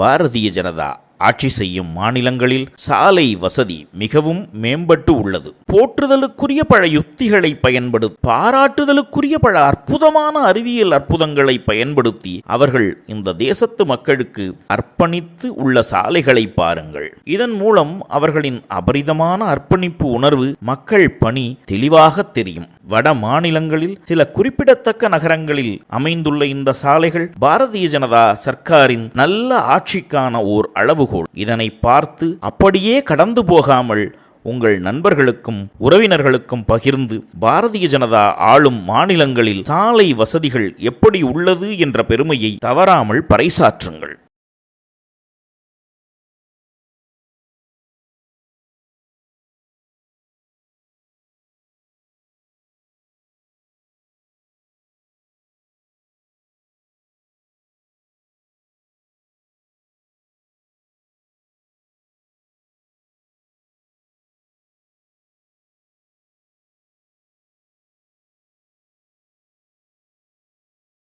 பாரதிய ஜனதா ஆட்சி செய்யும் மாநிலங்களில் சாலை வசதி மிகவும் மேம்பட்டு உள்ளது. போற்றுதலுக்குரிய பல யுக்திகளை பயன்படுத்தி பாராட்டுதலுக்குரிய பல அற்புதமான அறிவியல் அற்புதங்களை பயன்படுத்தி அவர்கள் இந்த தேசத்து மக்களுக்கு அர்ப்பணித்து உள்ள சாலைகளை பாருங்கள். இதன் மூலம் அவர்களின் அபரிதமான அர்ப்பணிப்பு உணர்வு மக்கள் பணி தெளிவாக தெரியும். வட மாநிலங்களில் சில குறிப்பிடத்தக்க நகரங்களில் அமைந்துள்ள இந்த சாலைகள் பாரதிய ஜனதா சர்க்காரின் நல்ல ஆட்சிக்கான ஓர் அளவுகோல். இதனை பார்த்து அப்படியே கடந்து போகாமல் உங்கள் நண்பர்களுக்கும் உறவினர்களுக்கும் பகிர்ந்து பாரதிய ஜனதா ஆளும் மாநிலங்களில் சாலை வசதிகள் எப்படி உள்ளது என்ற பெருமையை தவறாமல் பறைசாற்றுங்கள்.